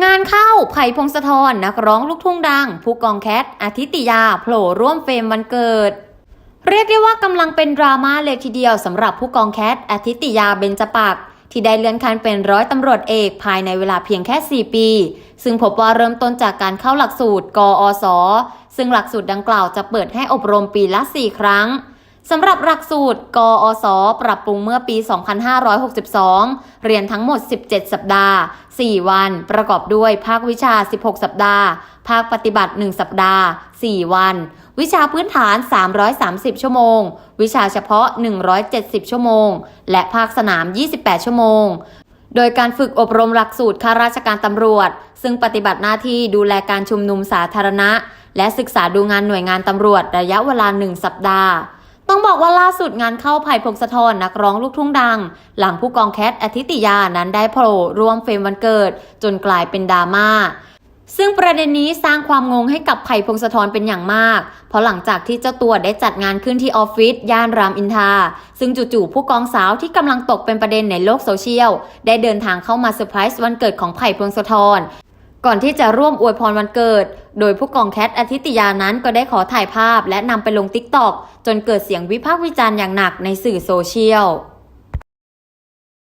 งานเข้าไผ่พงศธรนักร้องลูกทุ่งดัง ผู้กองแคทอาทิตยาโผล่ร่วมเฟรมวันเกิด เรียกได้ว่ากำลังเป็นดราม่าเลยทีเดียวสำหรับผู้กองแคทอาทิตยาเบญจปักที่ได้เลื่อนขั้นเป็นร้อยตำรวจเอกภายในเวลาเพียงแค่ 4 ปี ซึ่งพบว่าเริ่มต้นจากการเข้าหลักสูตร กอศซึ่งหลักสูตรดังกล่าวจะเปิดให้อบรมปีละ 4 ครั้ง สำหรับหลักสูตร กอศปรับปรุงเมื่อปี 2562 เรียนทั้งหมด 17 สัปดาห์ 4 วัน ประกอบด้วยภาควิชา 16 สัปดาห์ ภาคปฏิบัติ 1 สัปดาห์ 4 วัน วิชาพื้นฐาน 330 ชั่วโมง วิชาเฉพาะ 170 ชั่วโมง และภาคสนาม 28 ชั่วโมงโดยการฝึกอบรมหลักสูตรข้าราชการตำรวจ ซึ่งปฏิบัติหน้าที่ดูแลการชุมนุมสาธารณะ และศึกษาดูงานหน่วยงานตำรวจระยะเวลา1สัปดาห์ ต้องบอกว่าล่าสุดงานเข้าไผ่พงศธรนักร้องลูกทุ่งดัง หลังผู้กองแคทอาทิตยานั้นได้โผล่ร่วมเฟรมวันเกิด จนกลายเป็นดราม่าซึ่งประเด็นนี้สร้างความงงให้กับไผ่พงศธรเป็นอย่างมาก เพราะหลังจากที่เจ้าตัวได้จัดงานขึ้นที่ออฟฟิศย่านรามอินทราซึ่งจู่ๆผู้กองสาวที่กำลังตกเป็นประเด็นในโลกโซเชียล ได้เดินทางเข้ามาเซอร์ไพรส์วันเกิดของไผ่พงศธร ก่อนที่จะร่วมอวยพรวันเกิด โดยผู้กองแคทอาทิตยานั้นก็ได้ขอถ่ายภาพและนำไปลงติ๊กต็อกจนเกิดเสียงวิพากษ์วิจารณ์อย่างหนักในสื่อโซเชียล